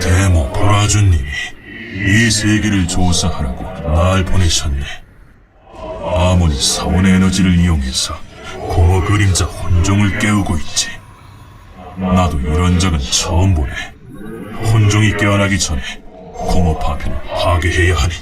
데모 보라주님이 이 세계를 조사하라고 날 보내셨네. 아몬이 사원의 에너지를 이용해서 공허 그림자 혼종을 깨우고 있지. 나도 이런 적은 처음 보네. 혼종이 깨어나기 전에 공허 파편을 파괴해야 하니.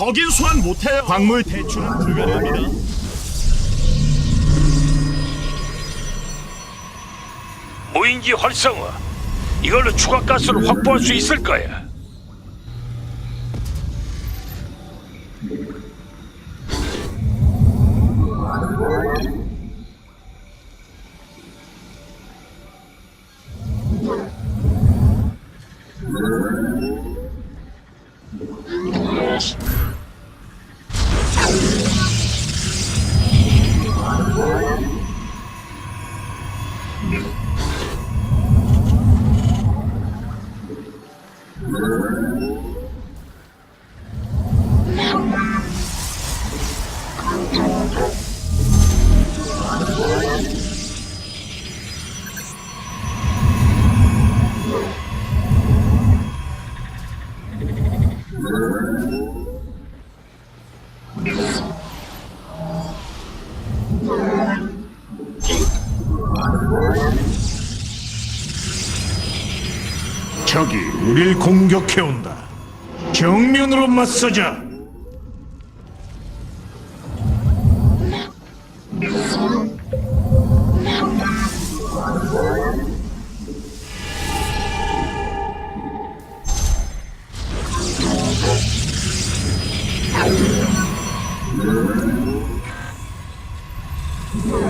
거긴 소환 못해요. 광물 대출은 불가능합니다. 무인기 활성화. 이걸로 추가 가스를 확보할 수 있을 거야. 적이 우릴 공격해온다. 정면으로 맞서자. 적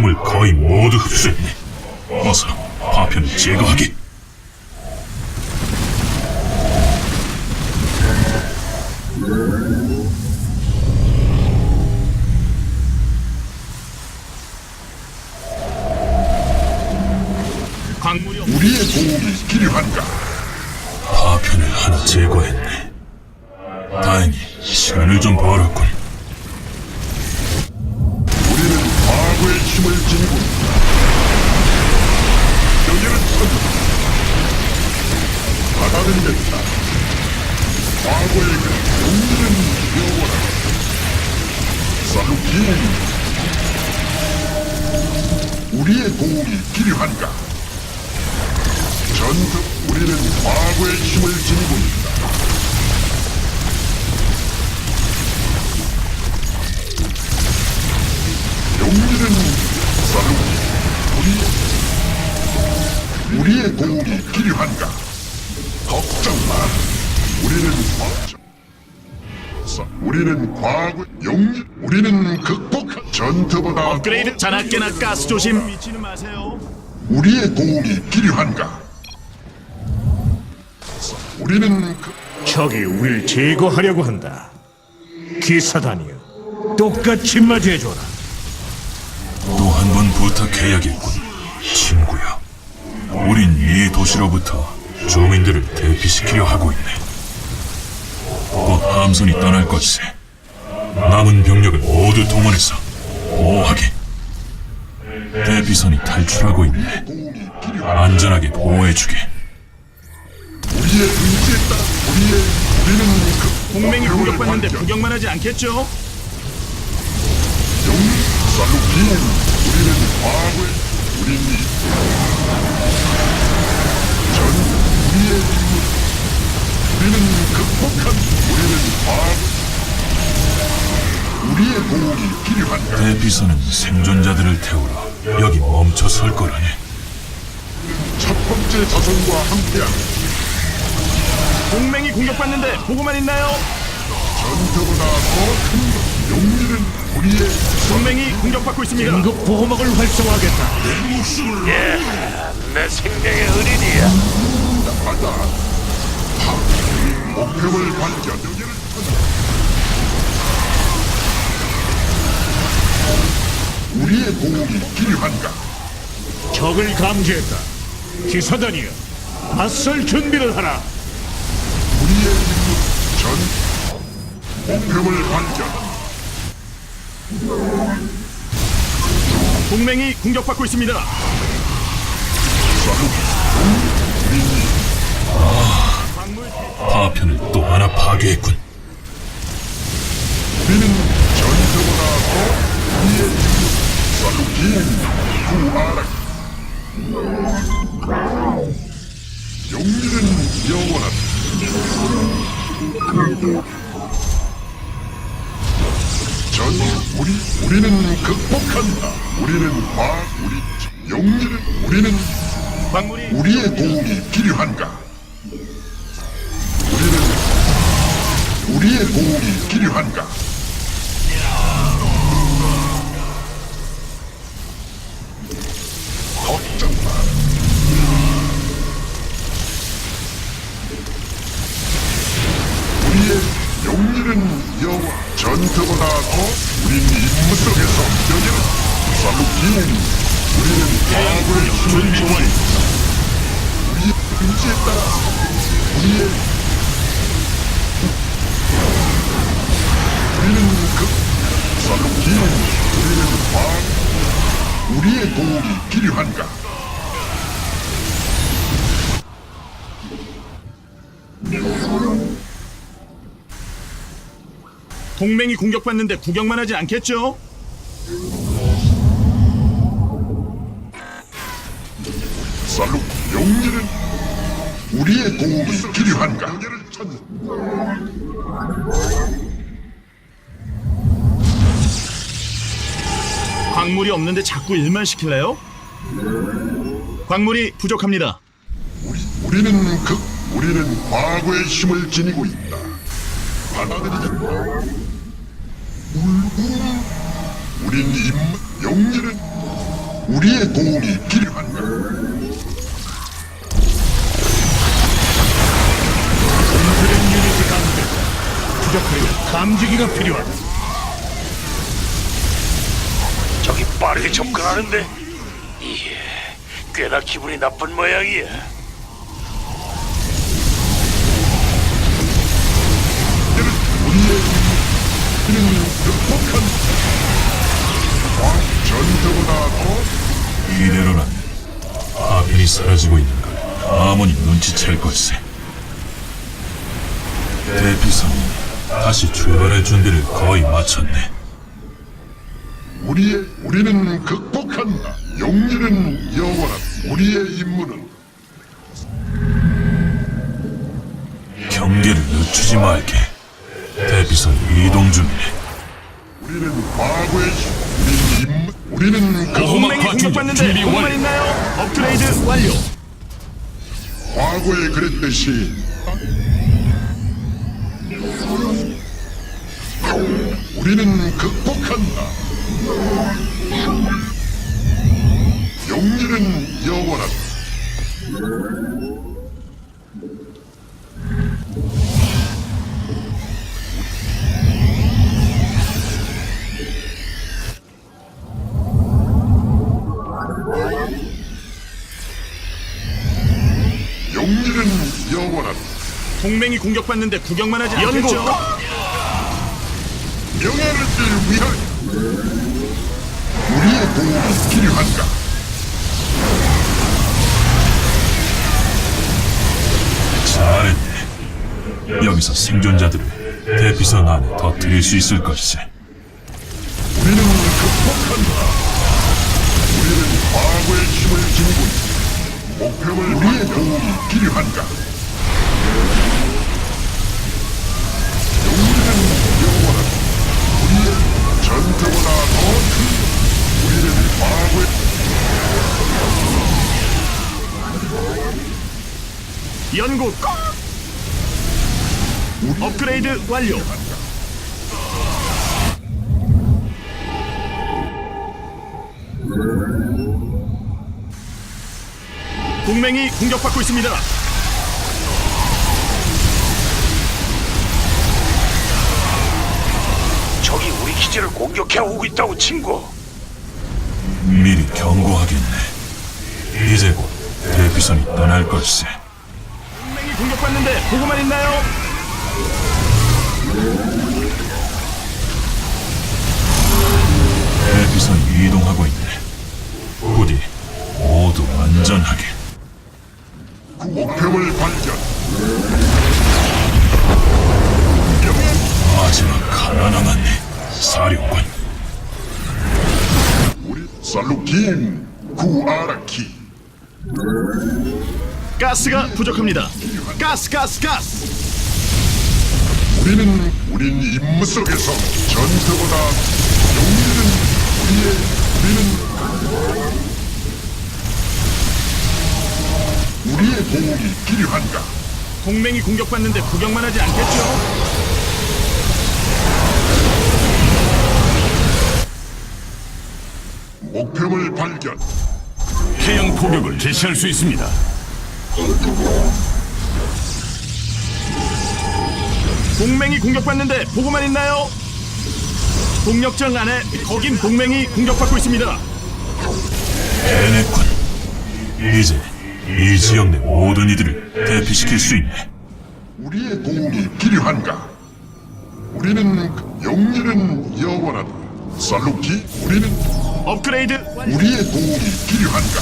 힘을 거의 모두 흡수했네. 어서 파편을 제거하게. 받아들이겠다. 과거의 그 용기는 영원하다. 살루키. 우리의 도움이 필요한가? 전투 우리는 과거의 힘을 지니고 있다. 용기는 살루키. 우리 우리의 도움이 필요한가? 걱정 마. 우리는 과거. 사- 우리는 과거 용기. 우리는 극복한 전투보다 업그레이드 자나깨나 가스 조심. 미치는 마세요. 우리의 도움이 필요한가? 우리는 그 적이 우릴 제거하려고 한다. 기사단이여, 똑같이 맞이해줘라. 또 한 번 부탁해야겠군, 친구야. 우린 이 도시로부터 주민들을 대피시키려 하고 있네. 곧 함선이 떠날 것이세. 남은 병력을 모두 동원해서 보호하게. 대피선이 탈출하고 있네. 안전하게 보호해주게. 우리의 의지에 따라 우리의 우리는 그 동맹이 공격받는데. 구경만 하지 않겠죠? 영 살루킨 우리는 우린 이- 우리는 극복한 우리는 과거 우리의 도움이 필요한가 대피선은 생존자들을 태우러 여기 멈춰 설 거라네. 첫 번째 자손과 함께한 동맹이 공격받는데 보고만 있나요? 전투보다 더 큰 용기는 우리의 동맹이 공격받고 있습니다. 긴급 보호막을 활성화하겠다. 내 생명의 은인이야. 바다 목표를 발견 우리의 도움이 필요한가 적을 감지했다. 기사단이여, 맞설 준비를 하라. 우리의 임무 전 목표를 발견 동맹이 공격받고 있습니다. 파편을 또 하나 파괴했군. 우리는 전투보다 더 우리의 임무 살루긴 구하라. 용기는 영원하다. 전 우리 우리는 극복한다. 우리는 과 우리 용기는 우리는 우리의 도움이 필요한가 우리의 도움이 필요한가 살루kin 우리는 과 우리의 도움이 필요한가 동맹이 공격받는데 구경만 하지 않겠죠? 살루 용기는 우리의 도움이 필요한가 광물이 없는데 자꾸 일만 시킬래요? 광물이 부족합니다. 우리, 우리는 그 우리는 과거의 힘을 지니고 있다. 받아들이겠다. 우린 임 용기는 우리의 도움이 필요한가? 그런 유닛이 감지됐다. 부족하려면 감지기가 필요하다. 빠르게 접근하는데. 이게 꽤나 기분이 나쁜 모양이야. 이대로라면 파편이 사라지고 있는 걸 아무니 눈치챌 것이세. 대피선이 다시 출발할 준비를 거의 마쳤네. 우리의 우리는 극복한다. 용기는 영원한 우리의 임무는 경계를 늦추지 말게. 대피선 이동 중이네. 우리는 과거의 힘, 우리는 임무, 우리는 그 동맹이 공격받는데 보고만 있나요? 업그레이드 완료. 과거에 그랬듯이 우리는 극복한다. 용기는 영원하다. 용 영리는 영원하다. 동맹이 공격받는데 구경만 하지 않겠죠? 연구. 명예를 위하여 우리의 도움이 필요한가? 잘했네. 여기서 생존자들을 대피선 안에 더 드릴 수 있을 것이지. 우리는 극복한다. 우리는 과거의 힘을 지니고. 목표를 우리의 도움이 필요한가? 연구. 업그레이드 완료. 동맹이 공격받고 있습니다. 기지를 공격해 오고 있다고 친구. 미리 경고하겠네. 이제 곧 대피선이 떠날 것이지. 동맹이 공격받는데 보고만 있나요? 대피선이 이동하고 있네. 부디 모두 안전하게. 목표를 발견. 마지막 남 살루킨 구아라키. 가스가 부족합니다. 가스 가스 가스. 우리는 우린 임무 속에서 전투보다 용기는 우리의 우리는 우리의 도움이 필요한가? 동맹이 공격받는데 구경만 하지 않겠죠? 목표를 발견. 해양 포격을 개시할 수 있습니다. 동맹이 공격받는데 보고만 있나요? 동력장 안에 거긴 동맹이 공격받고 있습니다. 해냈군. 이제 이 지역 내 모든 이들을 대피시킬 수 있네. 우리의 도움이 필요한가? 우리는 영리는 영원하다. 살루키, 우리는 업그레이드. 우리의 도움이 필요한가?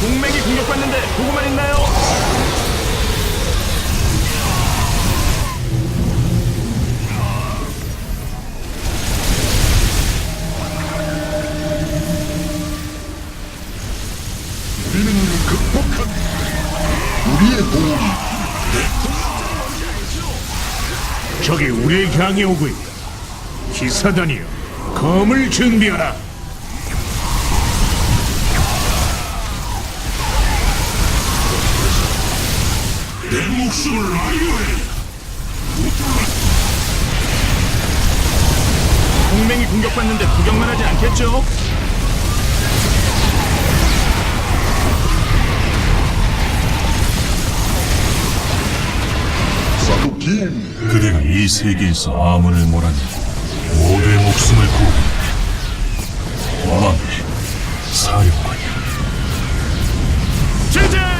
동맹이 공격받는데 보고만 있나 우리를 향해 오고 있다. 기사단이여, 검을 준비하라. 동맹이 공격받는데 구경만 하지 않겠죠? 그대가 이 세계에서 암을 몰아내 모두의 목숨을 구하는 왕의 사령관이야. 제재!